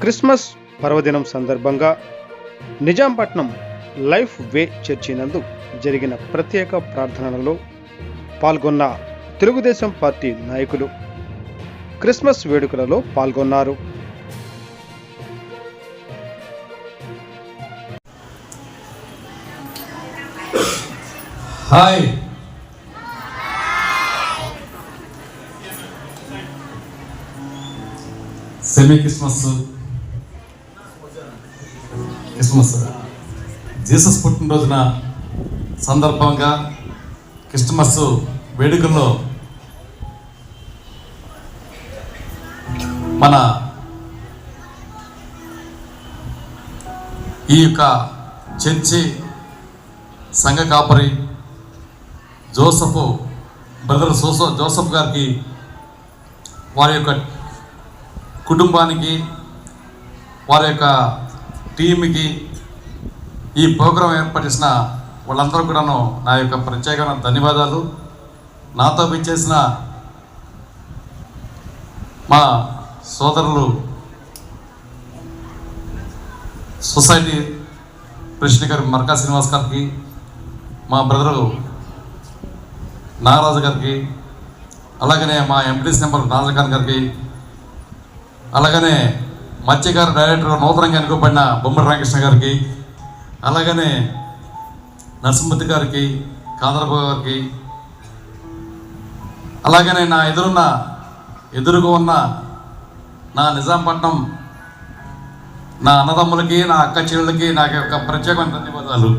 Christmas పర్వదినం సందర్భంగా Nizampatnam life way church నందు జరిగిన ప్రత్యేక ప్రార్థనలలో పాల్గొన్న తెలుగుదేశం పార్టీ నాయకులు క్రిస్మస్ వేడుకలలో పాల్గొన్నారు. Hi. Semi Christmas Christmas. Jesus పుట్టినరోజున సందర్భంగా క్రిస్మస్ వేడుకల్లో మన ఈ యొక్క చర్చి సంఘ కాపరి జోసఫ్ బ్రదర్ సోసో జోసఫ్ గారికి వారి యొక్క కుటుంబానికి వారి యొక్క టీమ్కి ఈ ప్రోగ్రాం ఏర్పరిచిన వాళ్ళందరూ కూడాను నా యొక్క ప్రత్యేకమైన ధన్యవాదాలు. నాతో విచ్చేసిన మా సోదరులు సొసైటీ ప్రెసిడెంట్ గారు మర్కా శ్రీనివాస్ గారికి మా బ్రదరు నాగరాజు గారికి అలాగనే మా ఎంపీడీస్ నెంబర్ నాజఖాన్ గారికి అలాగనే మత్స్యగారు డైరెక్టర్ నూతనంగా ఎన్నుకోబడిన బొమ్మడి రామకృష్ణ గారికి అలాగనే నరసింహతి గారికి కాదరబాబు గారికి అలాగనే నా ఎదురున్న ఎదురుగా ఉన్న నా నిజాంపట్నం నా అన్నదమ్ములకి నా అక్క చెల్లెళ్ళకి నాకు యొక్క ప్రత్యేకమైన ధన్యవాదాలు.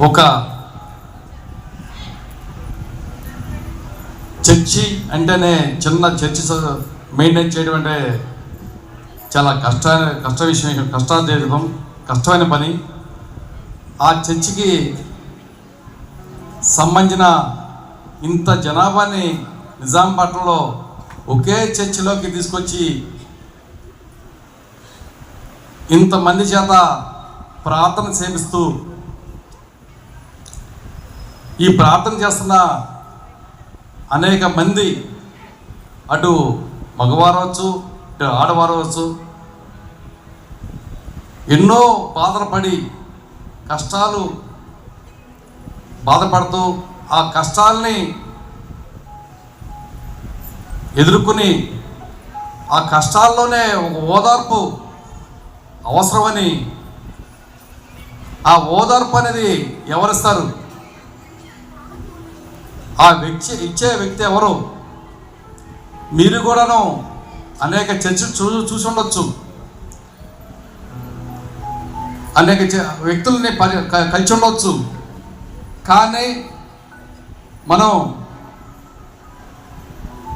ఒక చర్చి అంటేనే చిన్న చర్చి మెయింటైన్ చేయడం అంటే చాలా కష్ట కష్ట విషయం కష్టార్థం కష్టమైన పని. ఆ చర్చికి సంబంధించిన ఇంత జనాభాని నిజాంపట్నంలో ఒకే చర్చిలోకి తీసుకొచ్చి ఇంతమంది చేత ప్రార్థన సేవిస్తూ ఈ ప్రార్థన చేస్తున్న అనేక మంది అటు మగవారవచ్చు ఇటు ఆడవారవచ్చు ఎన్నో బాధపడి కష్టాలు బాధపడుతూ ఆ కష్టాల్ని ఎదుర్కొని ఆ కష్టాల్లోనే ఒక ఓదార్పు అవసరమని ఆ ఓదార్పు అనేది ఎవరిస్తారు? ఆ వ్యక్తి ఇచ్చే వ్యక్తి ఎవరు? మీరు కూడాను అనేక చర్చలు చూ చూసి ఉండొచ్చు. అనేక చ- వ్యక్తుల్ని పరి క- కలిసి ఉండొచ్చు. కానీ మనం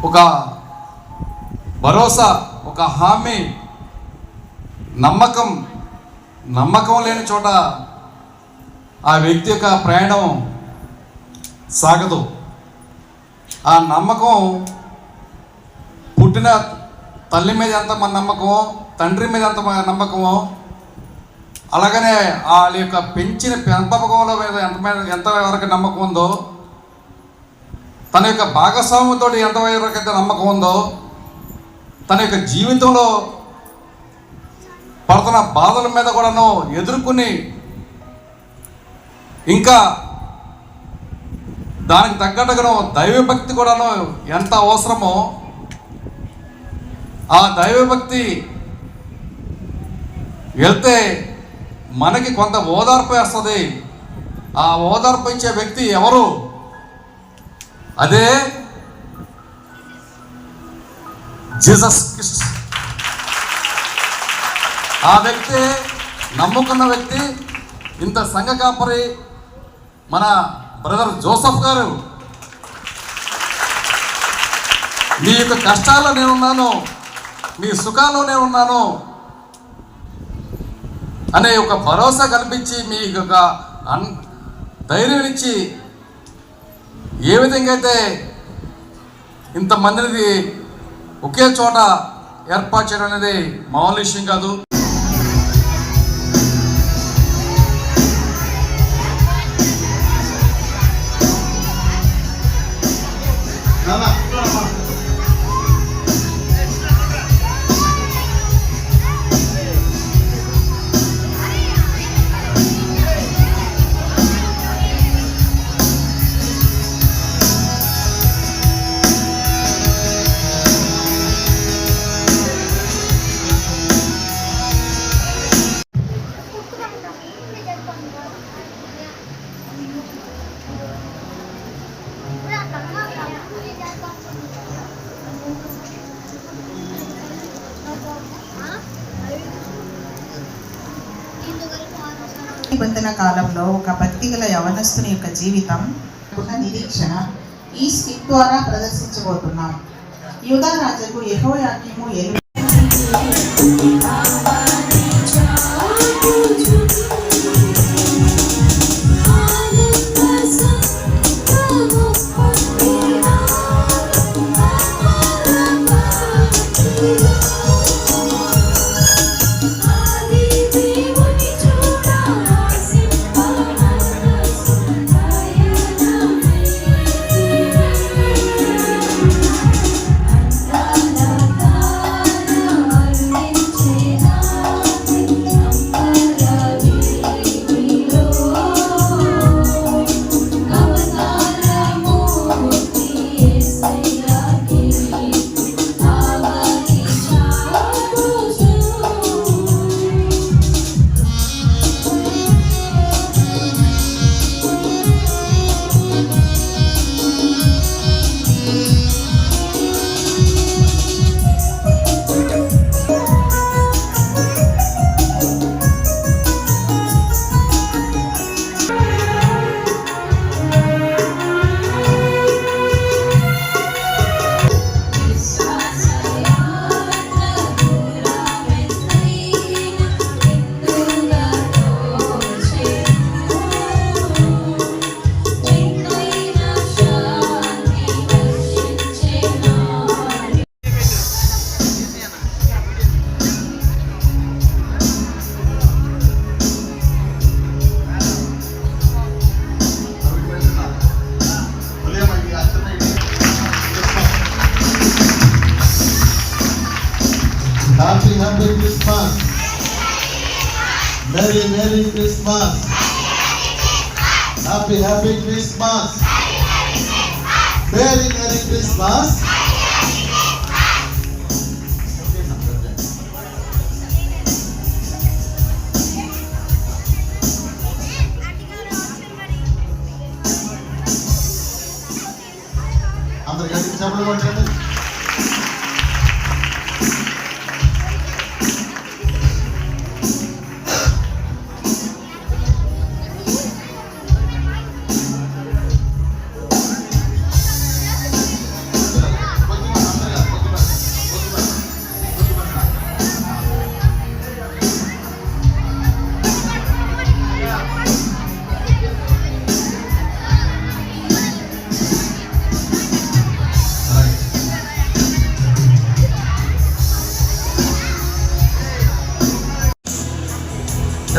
ఒక భరోసా ఒక హామీ నమ్మకం నమ్మకం లేని చోట ఆ వ్యక్తి యొక్క ప్రయాణం సాగదు. ఆ నమ్మకం పుట్టిన తల్లి మీద ఎంత మన నమ్మకమో తండ్రి మీద ఎంత మన నమ్మకమో అలాగనే వాళ్ళ యొక్క పెంచిన పెంపకంలో మీద ఎంత ఎంత వరకు నమ్మకం ఉందో తన యొక్క భాగస్వామ్యంతో ఎంత వరకు అయితే నమ్మకం ఉందో తన యొక్క జీవితంలో పడుతున్న బాధల మీద కూడాను ఎదుర్కొని ఇంకా దానికి తగ్గట్టుగా దైవభక్తి కూడాను ఎంత అవసరమో ఆ దైవభక్తి వెళ్తే మనకి కొంత ఓదార్పు వేస్తుంది. ఆ ఓదార్పు ఇచ్చే వ్యక్తి ఎవరు? అదే జీసస్ క్రిస్ట్. ఆ వ్యక్తి నమ్ముకున్న వ్యక్తి ఇంత సంఘ కాపరి మన బ్రదర్ జోసఫ్ గారు మీ యొక్క కష్టాల్లో నేనున్నాను మీ సుఖాల్లో నేనున్నాను అనే ఒక భరోసా కల్పించి మీ యొక్క అన్ ధైర్యం ఇచ్చి ఏ విధంగా అయితే ఇంతమందిని ఒకే చోట ఏర్పాటు చేయడం అనేది మామూలు విషయం కాదు. నిబంధన కాలంలో ఒక భక్తి గల యవనస్తుని యొక్క జీవితం ఉన్న నిరీక్షణ ఈ స్కిప్ ద్వారా ప్రదర్శించబోతున్నాం. యూదా రాజుకు యెహోయాకీము ఏలు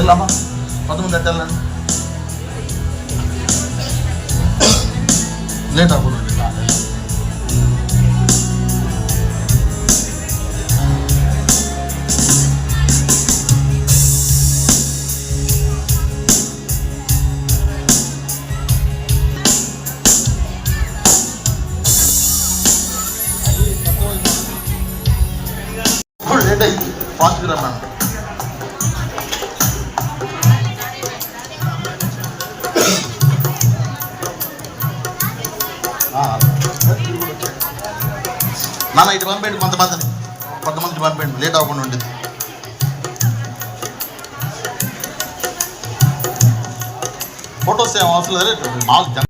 వెళ్ళమ్మా. పంతొమ్మిది గంటలండి లేట్ అవ్వదు ఇప్పుడు లేట్ అయింది. ఫాస్ట్గా రమ్మను నాన్న ఇటు పంపేయండి కొంతమందిని కొంతమందిని పంపేయండి లేట్ అవ్వకుండా ఉండేది ఫొటోస్ ఏం అవసరం లేదు? మాకు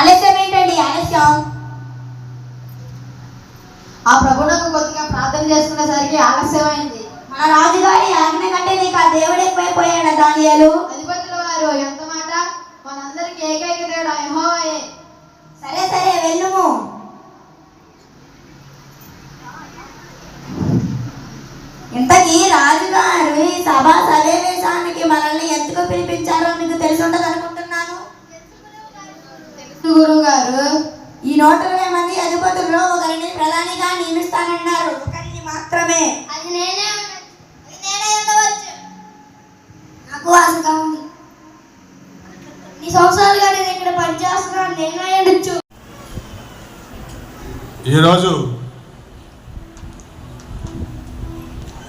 ఆలస్యం ఏంటండి? ఆలస్యం. ఆ ప్రభునకు కొద్దిగా ప్రార్థన చేసుకునేసరికి ఆలస్యమైంది. మన రాజుగారి ఆజ్ఞ కంటే నీకు ఆ దేవుడు ఎక్కువైపోయాడు దానియాలు అధిపతుల వారు ఎంత మాట? మనందరికి ఏకైక దేవుడు యెహోవాయే. సరే సరే వెళ్ళుము. ఇంతకీ రాజుగారు ఈ సభా సమావేశానికి మనల్ని ఎందుకు పిలిపించారో మీకు తెలిసి ఉండదు అనుకుంటున్నాను గురువు గారు ఈ నూట ఇరవై మంది అధిపతుల్లో ఒకరిని ప్రధానిగా నియమిస్తానన్నారు. ఒకరిని మాత్రమే. అది నేనే ఉండొచ్చు. నేనే ఉండవచ్చు. నాకు ఆశగా ఉంది. ఈ సంవత్సరాలుగా నేను అయ్యొచ్చు ఈరోజు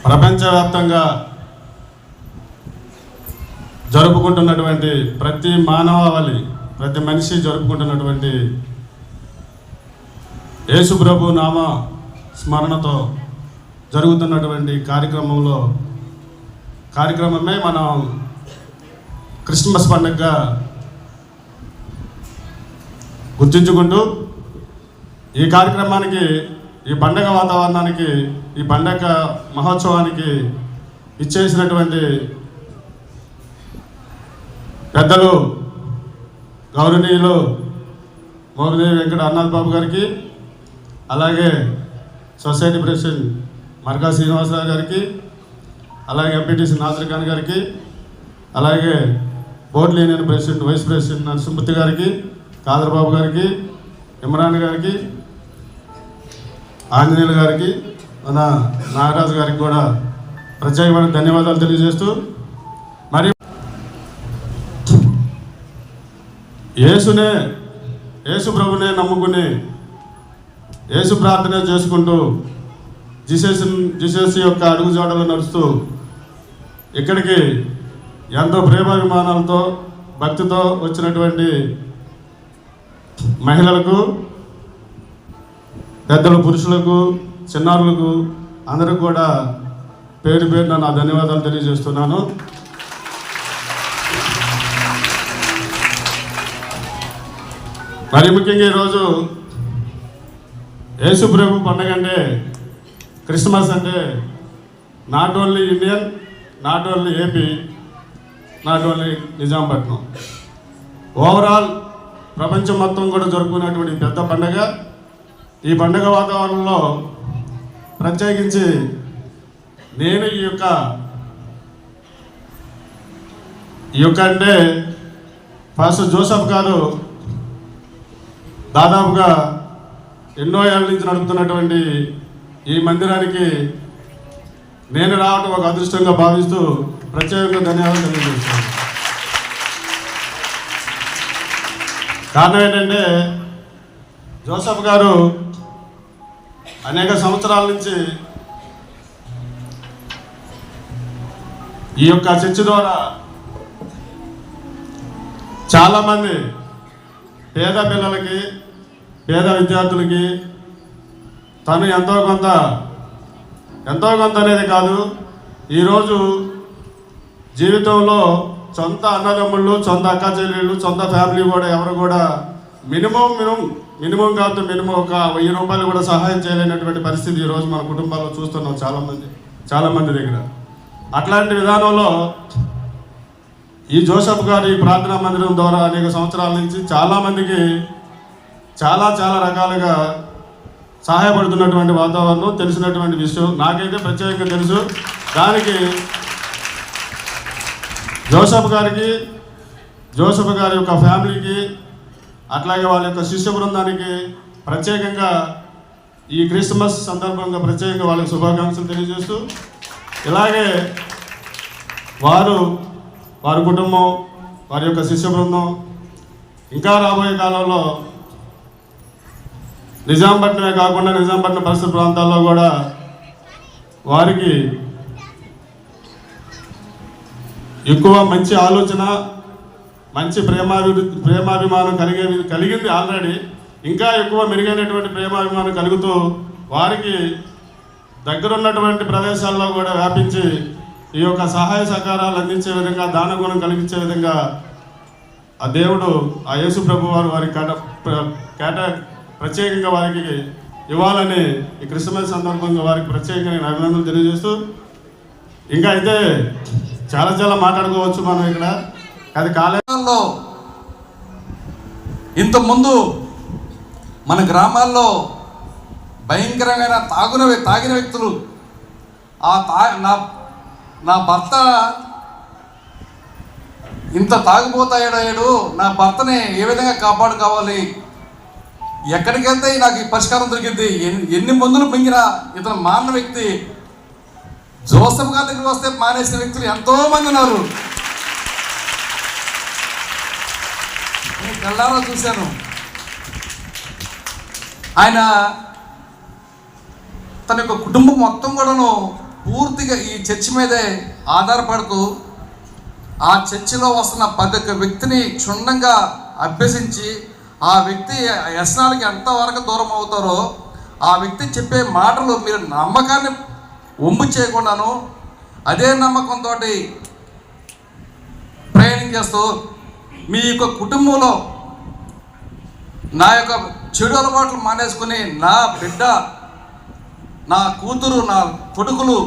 ప్రపంచవ్యాప్తంగా జరుపుకుంటున్నటువంటి ప్రతి మానవాళి ప్రతి మనిషి జరుపుకుంటున్నటువంటి యేసుప్రభు నామ స్మరణతో జరుగుతున్నటువంటి కార్యక్రమంలో కార్యక్రమమే మనం క్రిస్మస్ పండుగగా గుర్తించుకుంటూ ఈ కార్యక్రమానికి ఈ పండగ వాతావరణానికి ఈ పండగ మహోత్సవానికి ఇచ్చేసినటువంటి పెద్దలు గౌరవనీయులు మోపిదేవి వెంకట అన్నాథ్ బాబు గారికి అలాగే సొసైటీ ప్రెసిడెంట్ మర్గా శ్రీనివాసరావు గారికి అలాగే ఎంపీటీసీ నాజర్ ఖాన్ గారికి అలాగే board union president vice president Narasimhamurthy గారికి కాదర్బాబు గారికి ఇమ్రాన్ గారికి ఆంజనేయులు గారికి మన నాగరాజు గారికి కూడా ప్రత్యేకమైన ధన్యవాదాలు తెలియజేస్తూ యేసునే యేసు ప్రభునే నమ్ముకుని యేసు ప్రార్థన చేసుకుంటూ జీసస్ జీసస్ యొక్క అడుగుజాడలు నడుస్తూ ఇక్కడికి ఎంతో ప్రేమాభిమానాలతో భక్తితో వచ్చినటువంటి మహిళలకు పెద్దల పురుషులకు చిన్నారులకు అందరూ కూడా పేరు పేరున నా ధన్యవాదాలు తెలియజేస్తున్నాను. మరి ముఖ్యంగా ఈరోజు యేసు పండగ అంటే క్రిస్మస్ అంటే not only Indian not only AP not only Nizampatnam. Overall ప్రపంచం మొత్తం కూడా జరుపుకునేటువంటి పెద్ద పండగ. ఈ పండగ వాతావరణంలో ప్రత్యేకించి నేను ఈ యొక్క ఈ యొక్క అంటే ఫాస్టర్ జోసఫ్ గారు దాదాపుగా ఎన్నో ఏళ్ళ నుంచి నడుపుతున్నటువంటి ఈ మందిరానికి నేను రావటం ఒక అదృష్టంగా భావిస్తూ ప్రత్యేకంగా ధన్యవాదాలు తెలియజేస్తాను కారణం ఏంటంటే జోసఫ్ గారు అనేక సంవత్సరాల నుంచి ఈ యొక్క చర్చ ద్వారా చాలామంది పేద పిల్లలకి పేద విద్యార్థులకి తను ఎంతో కొంత ఎంతో కొంత అనేది కాదు. ఈరోజు జీవితంలో సొంత అన్నదమ్ముళ్ళు సొంత అక్క చెల్లెళ్ళు సొంత ఫ్యామిలీ కూడా ఎవరు కూడా మినిమం మినిమం మినిమం కాదు మినిమం ఒక వెయ్యి రూపాయలు కూడా సహాయం చేయలేనటువంటి పరిస్థితి ఈరోజు మన కుటుంబాల్లో చూస్తున్నాం చాలామంది చాలామంది దగ్గర. అట్లాంటి విధానంలో ఈ జోసఫ్ గారి ప్రార్థనా మందిరం ద్వారా అనేక సంవత్సరాల నుంచి చాలామందికి చాలా చాలా రకాలుగా సహాయపడుతున్నటువంటి వాతావరణం తెలిసినటువంటి విషయం. నాకైతే ప్రత్యేకంగా తెలుసు. దానికి జోసఫ్ గారికి జోసఫ్ గారి యొక్క ఫ్యామిలీకి అట్లాగే వాళ్ళ యొక్క శిష్య బృందానికి ప్రత్యేకంగా ఈ క్రిస్మస్ సందర్భంగా ప్రత్యేకంగా వాళ్ళకి శుభాకాంక్షలు తెలియజేస్తూ ఇలాగే వారు వారి కుటుంబం వారి యొక్క శిష్య బృందం ఇంకా రాబోయే కాలంలో నిజాంపట్నమే కాకుండా నిజాంపట్నం పరిసర ప్రాంతాల్లో కూడా వారికి ఎక్కువ మంచి ఆలోచన మంచి ప్రేమాభి ప్రేమాభిమానం కలిగే కలిగింది ఆల్రెడీ. ఇంకా ఎక్కువ మెరుగైనటువంటి ప్రేమాభిమానం కలుగుతూ వారికి దగ్గరున్నటువంటి ప్రదేశాల్లో కూడా వ్యాపించి ఈ యొక్క సహాయ సహకారాలు అందించే విధంగా దాన గుణం కలిగించే విధంగా ఆ దేవుడు ఆ యేసు ప్రభు వారు వారి కేట కేట ప్రత్యేకంగా వారికి ఇవ్వాలని ఈ క్రిస్మస్ సందర్భంగా వారికి ప్రత్యేకంగా నేను అభినందనలు తెలియజేస్తూ ఇంకా అయితే చాలా చాలా మాట్లాడుకోవచ్చు మనం ఇక్కడ. అది కాలేజీలో ఇంతకుముందు మన గ్రామాల్లో భయంకరమైన తాగున తాగిన వ్యక్తులు ఆ తా నా నా భర్త ఇంత తాగుపోతాడాడు నా భర్తని ఏ విధంగా కాపాడుకోవాలి? ఎక్కడికి వెళ్తే నాకు ఈ పరిష్కారం దొరికింది? ఎన్ని ఎన్ని మందులు మింగినా ఇతను మాన వ్యక్తి జోసఫ్ గారి దగ్గరికి వస్తే మానేసిన వ్యక్తులు ఎంతో మంది ఉన్నారు. నేను కళ్ళారా చూశాను. ఆయన తన యొక్క కుటుంబం మొత్తం కూడాను పూర్తిగా ఈ చర్చి మీదే ఆధారపడుతూ ఆ చర్చిలో వస్తున్న ప్రతి ఒక్క వ్యక్తిని క్షుణ్ణంగా అభ్యసించి ఆ వ్యక్తి వ్యసనాలకి ఎంతవరకు దూరం అవుతారో ఆ వ్యక్తి చెప్పే మాటలు మీరు నమ్మకాన్ని ఒమ్ము చేయకుండాను అదే నమ్మకంతో ప్రయాణం చేస్తూ మీ యొక్క కుటుంబంలో నా యొక్క చెడు అలవాట్లు మానేసుకుని నా బిడ్డ నా కూతురు నా కొడుకులు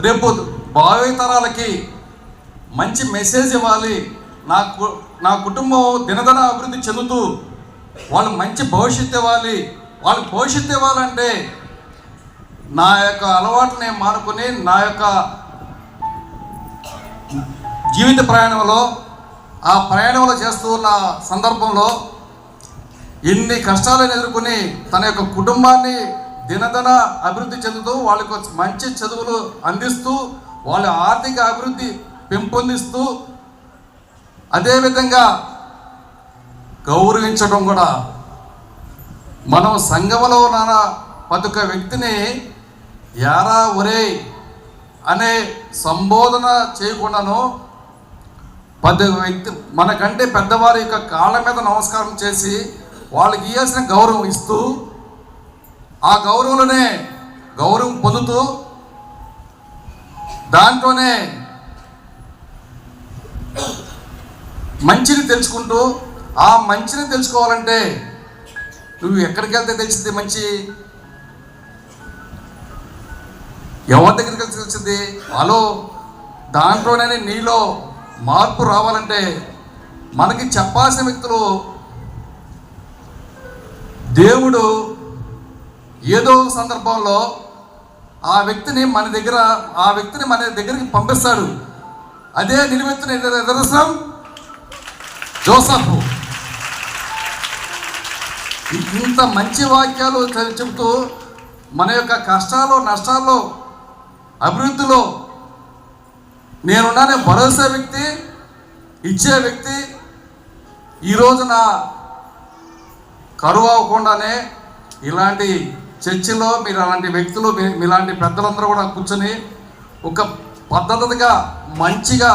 రేపు భావితరాలకి మంచి మెసేజ్ ఇవ్వాలి. నా నా కుటుంబం దినదన అభివృద్ధి చెందుతూ వాళ్ళు మంచి భవిష్యత్తు ఇవ్వాలి. వాళ్ళకి భవిష్యత్తు ఇవ్వాలంటే నా యొక్క అలవాటుని మానుకొని నా యొక్క జీవిత ప్రయాణంలో ఆ ప్రయాణంలో చేస్తూ ఉన్న సందర్భంలో ఎన్ని కష్టాలను ఎదుర్కొని తన యొక్క కుటుంబాన్ని దినదన అభివృద్ధి చెందుతూ వాళ్ళకు మంచి చదువులు అందిస్తూ వాళ్ళ ఆర్థిక అభివృద్ధి పెంపొందిస్తూ అదేవిధంగా గౌరవించడం కూడా మనం సంఘంలో ఉన్న ప్రతి ఒక్క వ్యక్తిని యారా ఒరే అనే సంబోధన చేయకుండాను ప్రతి వ్యక్తి మనకంటే పెద్దవారి యొక్క కాళ్ళ మీద నమస్కారం చేసి వాళ్ళకి ఇవ్వాల్సిన గౌరవం ఇస్తూ ఆ గౌరవంలోనే గౌరవం పొందుతూ దాంట్లోనే మంచిని తెలుసుకుంటూ ఆ మంచిని తెలుసుకోవాలంటే నువ్వు ఎక్కడికి వెళ్తే తెలిసింది మంచి? ఎవరి దగ్గరికి వెళ్తే తెలిసింది హలో దాంట్లోనే నీలో మార్పు రావాలంటే మనకి చెప్పాల్సిన వ్యక్తులు దేవుడు ఏదో సందర్భంలో ఆ వ్యక్తిని మన దగ్గర ఆ వ్యక్తిని మన దగ్గరికి పంపిస్తాడు. అదే నిలువెత్తున ఎదురు- నిదర్శనం. జోసఫ్. ఇంత మంచి వాక్యాలు చెబుతూ మన యొక్క కష్టాలు నష్టాల్లో అభివృద్ధిలో నేనున్నానే భరోసా వ్యక్తి ఇచ్చే వ్యక్తి. ఈ రోజున కరువు అవ్వకుండానే ఇలాంటి చర్చిలో మీరు అలాంటి వ్యక్తులు మీ- మీలాంటి పెద్దలందరూ కూడా కూర్చొని ఒక పద్ధతిగా మంచిగా